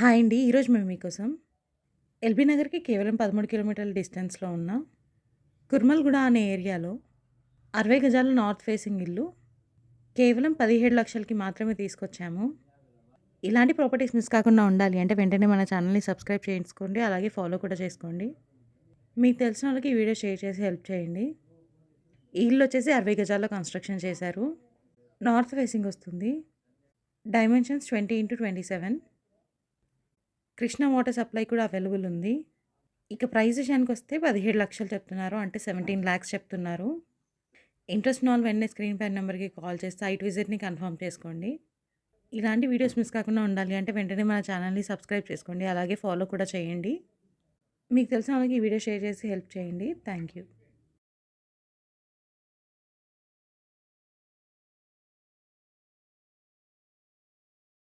Hi అండి. ఈరోజు మేము మీకోసం ఎల్బీ నగర్‌కి కేవలం 13 కిలోమీటర్ల డిస్టెన్స్‌లో ఉన్న కుర్మల్‌గూడ అనే ఏరియాలో 60 గజాల నార్త్ ఫేసింగ్ ఇల్లు కేవలం 17,00,000కి మాత్రమే తీసుకొచ్చాము. ఇలాంటి ప్రాపర్టీస్ మిస్ కాకుండా ఉండాలి అంటే వెంటనే మన ఛానల్‌ని సబ్స్క్రైబ్ చేయించుకోండి. అలాగే ఫాలో కూడా చేసుకోండి. మీకు తెలిసిన వాళ్ళకి ఈ వీడియో షేర్ చేసి హెల్ప్ చేయండి. ఈ ఇల్లు వచ్చేసి 60 గజాల్లో కన్‌స్ట్రక్షన్ చేశారు. నార్త్ ఫేసింగ్ వస్తుంది. డైమెన్షన్స్ 20/27 కృష్ణ వాటర్ సప్లై కూడా అవైలబుల్ ఉంది. ఇక ప్రైస్ విషయానికొస్తే 17,00,000 చెప్తున్నారు. అంటే 17,00,000 చెప్తున్నారు. ఇంట్రెస్ట్ నాల్ వెంటనే స్క్రీన్ పైన నెంబర్‌కి కాల్ చేస్తే సైట్ విజిట్‌ని కన్ఫర్మ్ చేసుకోండి. ఇలాంటి వీడియోస్ మిస్ కాకుండా ఉండాలి అంటే వెంటనే మన ఛానల్‌ని సబ్స్క్రైబ్ చేసుకోండి. అలాగే ఫాలో కూడా చేయండి. మీకు తెలిసిన వాళ్ళకి ఈ వీడియో షేర్ చేసి హెల్ప్ చేయండి. Thank you.